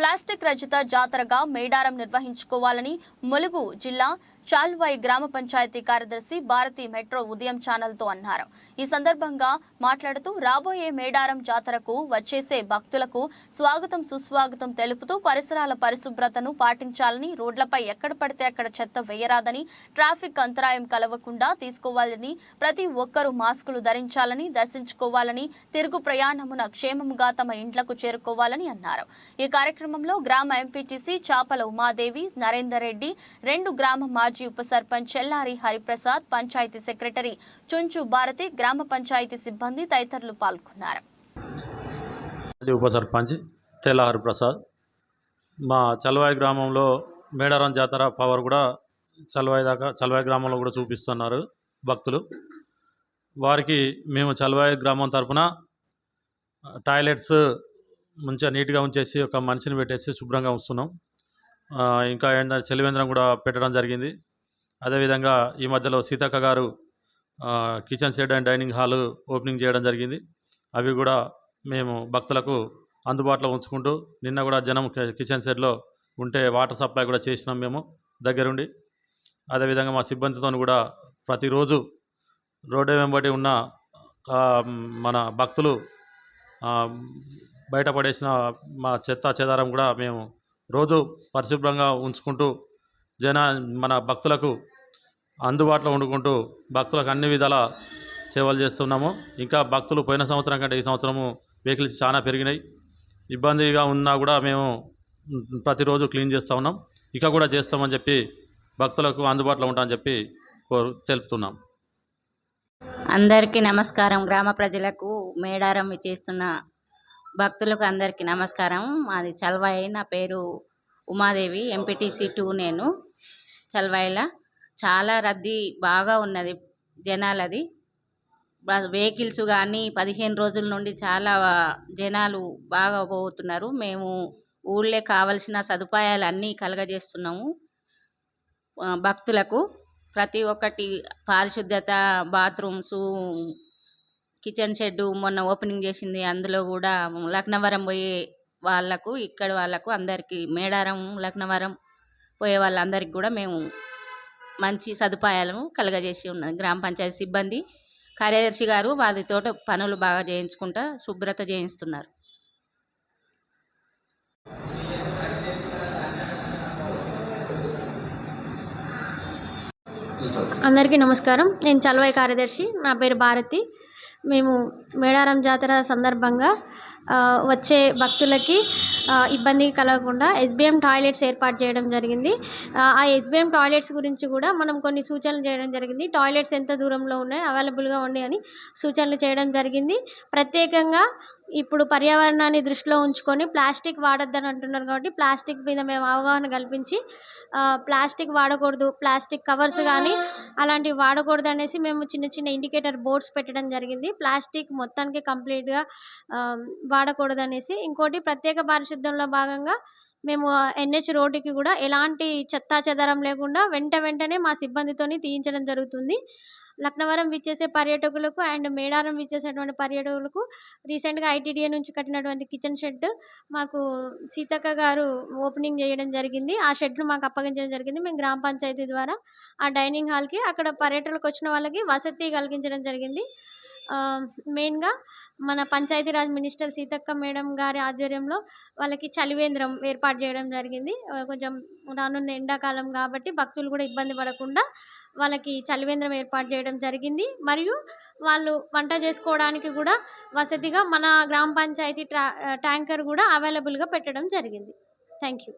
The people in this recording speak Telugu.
ప్లాస్టిక్ రచిత జాతరగా మేడారం నిర్వహించుకోవాలని ములుగు జిల్లా చాల్వాయి గ్రామ పంచాయతీ కార్యదర్శి భారతి మెట్రో ఉదయం ఛానల్తో అన్నారు. ఈ సందర్భంగా మాట్లాడుతూ రాబోయే మేడారం జాతరకు వచ్చేసే భక్తులకు స్వాగతం సుస్వాగతం తెలుపుతూ పరిసరాల పరిశుభ్రతను పాటించాలని రోడ్లపై ఎక్కడ పడితే అక్కడ చెత్త వేయరాదని ట్రాఫిక్ అంతరాయం కలవకుండా తీసుకోవాలని ప్రతి ఒక్కరూ మాస్కులు ధరించాలని దర్శించుకోవాలని తిరుగు ప్రయాణమున క్షేమముగా తమ ఇండ్లకు చేరుకోవాలని అన్నారు. ఈ కార్యక్రమంలో గ్రామ ఎంపీటీసీ చాపల ఉమాదేవి నరేందర్ రెడ్డి రెండు గ్రామ మాజీ ఉప సర్పంచ్ చెల్లారి హరిప్రసాద్ పంచాయతీ సెక్రటరీ చుంచు భారతి గ్రామ పంచాయతీ సిబ్బంది తదితరులు పాల్గొన్నారు. అది ఉప సర్పంచ్ తెల్లహరి ప్రసాద్ మా చల్వాయి గ్రామంలో మేడారం జాతర పవర్ కూడా చల్వాయి దాకా చల్వాయి గ్రామంలో కూడా చూపిస్తున్నారు భక్తులు. వారికి మేము చల్వాయి గ్రామం తరఫున టాయిలెట్స్ మంచిగా నీట్గా ఉంచేసి ఒక మనిషిని పెట్టేసి శుభ్రంగా ఉంచుతున్నాం. ఇంకా ఏంటంటే చలివేంద్రం కూడా పెట్టడం జరిగింది. అదేవిధంగా ఈ మధ్యలో సీతక్క గారు kitchen shed and dining hall opening చేయడం జరిగింది. అవి కూడా మేము భక్తులకు అందుబాటులో ఉంచుకుంటూ నిన్న కూడా జనం కిచెన్ షెడ్లో ఉంటే వాటర్ సప్లై కూడా చేసినాం మేము దగ్గరుండి. అదేవిధంగా మా సిబ్బందితో కూడా ప్రతిరోజు రోడ్డు వెంబడి ఉన్న మన భక్తులు బయటపడేసిన మా చెత్త చెదారం కూడా మేము రోజు పరిశుభ్రంగా ఉంచుకుంటూ జన మన భక్తులకు అందుబాటులో వండుకుంటూ భక్తులకు అన్ని విధాల సేవలు చేస్తున్నాము. ఇంకా భక్తులు పోయిన సంవత్సరం కంటే ఈ సంవత్సరము వెహికల్స్ చాలా పెరిగినాయి. ఇబ్బందిగా ఉన్నా కూడా మేము ప్రతిరోజు క్లీన్ చేస్తూ ఉన్నాం. ఇక కూడా చేస్తామని చెప్పి భక్తులకు అందుబాటులో ఉంటామని చెప్పి కోరు తెలుపుతున్నాం. అందరికీ నమస్కారం. గ్రామ ప్రజలకు మేడారం చేస్తున్న భక్తులకు అందరికీ నమస్కారం. మాది చల్వాయి నా పేరు ఉమాదేవి. ఎంపీటీసీ టూ నేను. చల్వాయిల. చాలా రద్దీ బాగా ఉన్నది జనాలది. వెహికల్స్ కానీ పదిహేను రోజుల నుండి చాలా జనాలు బాగా పోతున్నారు. మేము ఊళ్ళో కావలసిన సదుపాయాలు అన్నీ కలగజేస్తున్నాము భక్తులకు ప్రతి ఒక్కటి పారిశుద్ధ్యత బాత్రూమ్స్ కిచెన్ షెడ్ మొన్న ఓపెనింగ్ చేసింది. అందులో కూడా లక్నవరం పోయే వాళ్ళకు ఇక్కడ వాళ్ళకు అందరికీ మేడారం లక్నవరం పోయే వాళ్ళందరికీ కూడా మేము మంచి సదుపాయాలను కలుగజేసి ఉన్నది గ్రామ పంచాయతీ సిబ్బంది కార్యదర్శి గారు వారితో పనులు బాగా చేయించుకుంటా శుభ్రత చేయిస్తున్నారు. అందరికీ నమస్కారం. నేను చలవాయి కార్యదర్శి. నా పేరు భారతి. మేము మేడారం జాతర సందర్భంగా వచ్చే భక్తులకి ఇబ్బంది కలగకుండా ఎస్బిఎం టాయిలెట్స్ ఏర్పాటు చేయడం జరిగింది. ఆ, ఎస్బీఎం ఎస్బిఎం టాయిలెట్స్ గురించి కూడా మనం కొన్ని సూచనలు చేయడం జరిగింది. టాయిలెట్స్ ఎంత దూరంలో ఉన్నాయి అవైలబుల్గా ఉన్నాయని సూచనలు చేయడం జరిగింది. ప్రత్యేకంగా ఇప్పుడు పర్యావరణాన్ని దృష్టిలో ఉంచుకొని ప్లాస్టిక్ వాడొద్దని అంటున్నారు కాబట్టి ప్లాస్టిక్ మీద మేము అవగాహన కల్పించి ప్లాస్టిక్ వాడకూడదు ప్లాస్టిక్ కవర్స్ కానీ అలాంటివి వాడకూడదు అనేసి మేము చిన్న చిన్న ఇండికేటర్ బోర్డ్స్ పెట్టడం జరిగింది. ప్లాస్టిక్ మొత్తానికి కంప్లీట్గా వాడకూడదు అనేసి ఇంకోటి ప్రత్యేక పారిశుద్ధ్యంలో భాగంగా మేము ఎన్హెచ్ రోడ్డుకి కూడా ఎలాంటి చెత్తా చెదరం లేకుండా వెంట వెంటనే మా సిబ్బందితోని తీయించడం జరుగుతుంది. లక్నవరం విచ్చేసే పర్యాటకులకు అండ్ మేడారం విచ్చేసేటువంటి పర్యాటకులకు రీసెంట్గా ఐటీడీఏ నుంచి కట్టినటువంటి కిచెన్ షెడ్ మాకు సీతక్క గారు ఓపెనింగ్ చేయడం జరిగింది. ఆ షెడ్ను మాకు అప్పగించడం జరిగింది. మేము గ్రామ పంచాయతీ ద్వారా ఆ డైనింగ్ హాల్కి అక్కడ పర్యటనకు వచ్చిన వాళ్ళకి వసతి కలిగించడం జరిగింది. మెయిన్గా మన పంచాయతీరాజ్ మినిస్టర్ సీతక్క మేడం గారి ఆధ్వర్యంలో వాళ్ళకి చలివేంద్రం ఏర్పాటు చేయడం జరిగింది. కొంచెం రానున్న ఎండాకాలం కాబట్టి భక్తులు కూడా ఇబ్బంది పడకుండా వాళ్ళకి చలివేంద్రం ఏర్పాటు చేయడం జరిగింది. మరియు వాళ్ళు వంట చేసుకోవడానికి కూడా వసతిగా మన గ్రామ పంచాయతీ ట్రా ట్యాంకర్ కూడా అవైలబుల్గా పెట్టడం జరిగింది. Thank you